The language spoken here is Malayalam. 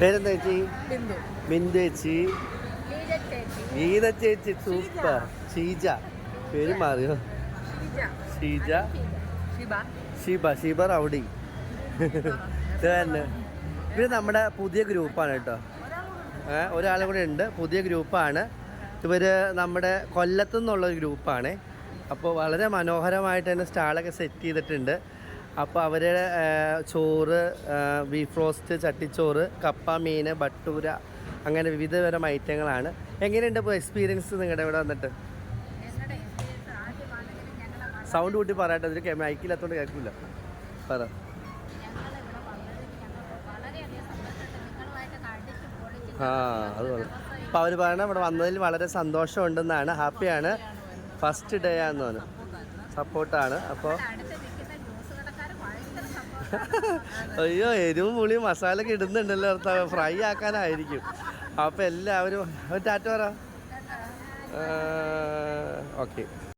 പേരെന്താ ചേച്ചി? ബിന്ദു. ചേച്ചി. ഗീത ചേച്ചി സൂപ്പർ. ഷീജ. പേര് മാറിയോ? ഷീജ. ഷീബ. ഷീബ. റൗഡി. ഇത് നമ്മുടെ പുതിയ ഗ്രൂപ്പാണ് കേട്ടോ. ഒരാളും കൂടെ ഉണ്ട്. പുതിയ ഗ്രൂപ്പാണ്. ഇവർ നമ്മുടെ കൊല്ലത്തു നിന്നുള്ള ഒരു ഗ്രൂപ്പാണേ. അപ്പോൾ വളരെ മനോഹരമായിട്ട് തന്നെ സ്റ്റാളൊക്കെ സെറ്റ് ചെയ്തിട്ടുണ്ട്. അപ്പോൾ അവരുടെ ചോറ് ബീഫ് റോസ്റ്റ് ചട്ടിച്ചോറ് കപ്പ മീൻ ബട്ടൂര അങ്ങനെ വിവിധ തരം ഐറ്റങ്ങളാണ്. എങ്ങനെയുണ്ട് ഇപ്പോൾ എക്സ്പീരിയൻസ് നിങ്ങളുടെ ഇവിടെ വന്നിട്ട്? സൗണ്ട് കൂട്ടി പറയട്ടെ അതിൽ മൈക്കില്ലാത്തതുകൊണ്ട് കേൾക്കില്ല പറ. ആ അത് കൊള്ളാം. അപ്പോൾ അവർ പറയണം ഇവിടെ വന്നതിൽ വളരെ സന്തോഷമുണ്ടെന്നാണ്. ഹാപ്പിയാണ് ഫസ്റ്റ് ഡേ ആണെന്ന് പറഞ്ഞു സപ്പോർട്ടാണ്. അപ്പോൾ അയ്യോ എരിവും പുളിയും മസാല ഒക്കെ ഇടുന്നുണ്ടല്ലോ ഫ്രൈ ആക്കാനായിരിക്കും. അപ്പോൾ എല്ലാവരും ഒരു ടാറ്റ പറ. ഓക്കെ.